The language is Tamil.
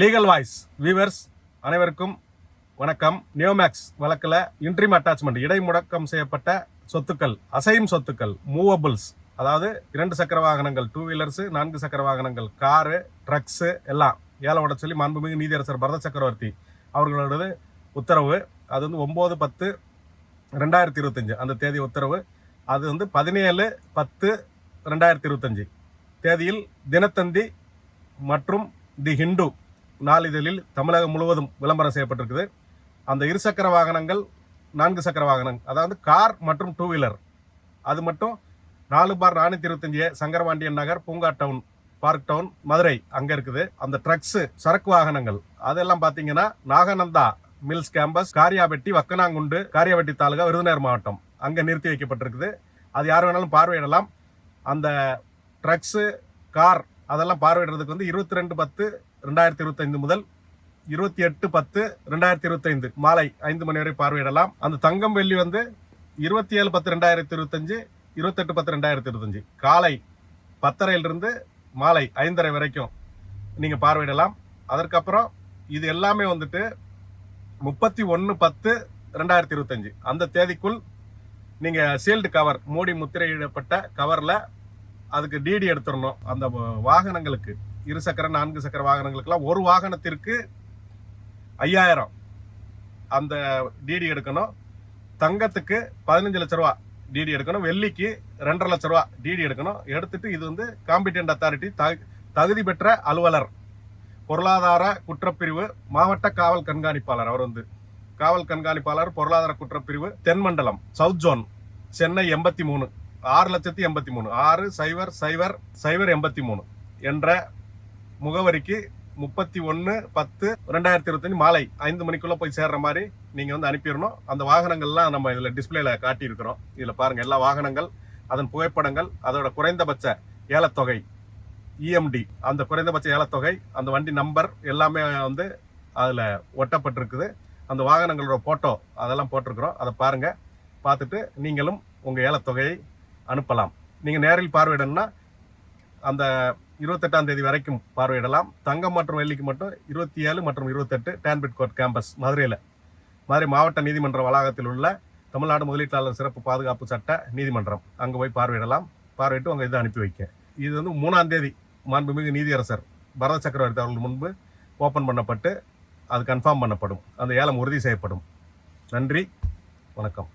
லீகல் வாய்ஸ் வீவர்ஸ் அனைவருக்கும் வணக்கம். நியோமேக்ஸ் வழக்கில் இன்ட்ரீம் அட்டாச்மெண்ட் இடைமுடக்கம் செய்யப்பட்ட சொத்துக்கள் அசையும் சொத்துக்கள் மூவபிள்ஸ் அதாவது இரண்டு சக்கர வாகனங்கள் டூ வீலர்ஸ் நான்கு சக்கர வாகனங்கள் காரு ட்ரக்ஸு எல்லாம். ஏலம் விட சொல்லி மாண்புமிகு நீதியரசர் பரத சக்கரவர்த்தி அவர்களோடது உத்தரவு. அது வந்து ஒம்பது பத்து ரெண்டாயிரத்தி இருபத்தஞ்சு. அந்த தேதி உத்தரவு. அது வந்து பதினேழு பத்து ரெண்டாயிரத்தி இருபத்தஞ்சி. தேதியில் தினத்தந்தி மற்றும் தி ஹிந்து நாளிதழில் தமிழகம் முழுவதும் விளம்பரம் செய்யப்பட்டிருக்குது. அந்த இருசக்கர வாகனங்கள் நான்கு சக்கர வாகனம் அதாவது கார் மற்றும் டூ வீலர் அது மட்டும் நாலு பார் நானூற்றி இருபத்தஞ்சு சங்கரவாண்டியன் நகர் பூங்கா டவுன் பார்க் டவுன் மதுரை அங்கே இருக்குது. அந்த ட்ரக்ஸு சரக்கு வாகனங்கள். அதெல்லாம் பார்த்தீங்கன்னா நாகநந்தா மில்ஸ் கேம்பஸ் காரியாபெட்டி வக்கனாங்குண்டு காரியாபெட்டி தாலுகா விருதுநகர் மாவட்டம் அங்கே நிறுத்தி வைக்கப்பட்டிருக்குது. அது யார் வேணாலும் பார்வையிடலாம். அந்த ட்ரக்ஸு கார் அதெல்லாம் பார்வையிடுறதுக்கு வந்து இருபத்தி ரெண்டு பத்து ரெண்டாயிரத்தி இருபத்தைந்து முதல் இருபத்தி எட்டு பத்து ரெண்டாயிரத்தி இருபத்தைந்து மாலை ஐந்து மணி வரை பார்வையிடலாம். அந்த தங்கம் வெள்ளி வந்து இருபத்தி ஏழு பத்து ரெண்டாயிரத்தி இருபத்தஞ்சு இருபத்தெட்டு பத்து ரெண்டாயிரத்தி இருபத்தஞ்சு. காலை பத்தரையிலிருந்து மாலை ஐந்தரை வரைக்கும் நீங்கள் பார்வையிடலாம். அதற்கப்புறம் இது எல்லாமே வந்துட்டு முப்பத்தி ஒன்று பத்து ரெண்டாயிரத்தி இருபத்தஞ்சு. அந்த தேதிக்குள் நீங்கள் சீல்டு கவர் மூடி முத்திரையிடப்பட்ட கவரில் அதுக்கு டிடி எடுத்துடணும். அந்த வாகனங்களுக்கு இரு சக்கர நான்கு சக்கர வாகனங்களுக்கெல்லாம் ஒரு வாகனத்திற்கு ஐயாயிரம் அந்த டிடி எடுக்கணும். தங்கத்துக்கு பதினஞ்சு லட்ச ரூபா டிடி எடுக்கணும். வெள்ளிக்கு ரெண்டரை லட்ச ரூபா டிடி எடுக்கணும். எடுத்துட்டு இது வந்து காம்பிடென்ட் அத்தாரிட்டி தகுதி பெற்ற அலுவலர் பொருளாதார குற்றப்பிரிவு மாவட்ட காவல் கண்காணிப்பாளர். அவர் வந்து காவல் கண்காணிப்பாளர் பொருளாதார குற்றப்பிரிவு தென்மண்டலம் சவுத் ஜோன் சென்னை எண்பத்தி மூணு. ஆறு லட்சத்தி எண்பத்தி மூணு. ஆறு சைபர் சைபர் சைபர் எண்பத்தி மூணு என்ற முகவரிக்கு முப்பத்தி ஒன்று பத்து ரெண்டாயிரத்தி இருபத்தஞ்சு மாலை ஐந்து மணிக்குள்ளே போய் சேர்ற மாதிரி நீங்கள் வந்து அனுப்பிடணும். அந்த வாகனங்கள்லாம் நம்ம இதில் டிஸ்பிளேல காட்டியிருக்கிறோம். இதில் பாருங்கள் எல்லா வாகனங்கள் அதன் புகைப்படங்கள் அதோட குறைந்தபட்ச ஏலத்தொகை இஎம்டி அந்த குறைந்தபட்ச ஏலத்தொகை அந்த வண்டி நம்பர் எல்லாமே வந்து அதில் ஒட்டப்பட்டிருக்குது. அந்த வாகனங்களோட ஃபோட்டோ அதெல்லாம் போட்டிருக்கிறோம். அதை பாருங்கள் பார்த்துட்டு நீங்களும் உங்கள் ஏலத்தொகையை அனுப்பலாம். நீங்கள் நேரில் பார்வையிடணும்னா அந்த இருபத்தெட்டாம் தேதி வரைக்கும் பார்வையிடலாம். தங்கம் மற்றும் வெள்ளிக்கு மட்டும் இருபத்தி ஏழு மற்றும் இருபத்தெட்டு டேன்பிட் கோர்ட் கேம்பஸ் மதுரையில். மதுரை மாவட்ட நீதிமன்ற வளாகத்தில் உள்ள தமிழ்நாடு முதலீட்டாளர் சிறப்பு பாதுகாப்பு சட்ட நீதிமன்றம். அங்கே போய் பார்வையிடலாம். பார்வையிட்டு உங்கள் இதை அனுப்பி வைக்க. இது வந்து மூணாம் தேதி மாண்புமிகு நீதியரசர் பரத சக்கரவர்த்தி அவர்கள் முன்பு ஓப்பன் பண்ணப்பட்டு அது கன்ஃபார்ம் பண்ணப்படும். அந்த ஏலம் உறுதி செய்யப்படும். நன்றி. வணக்கம்.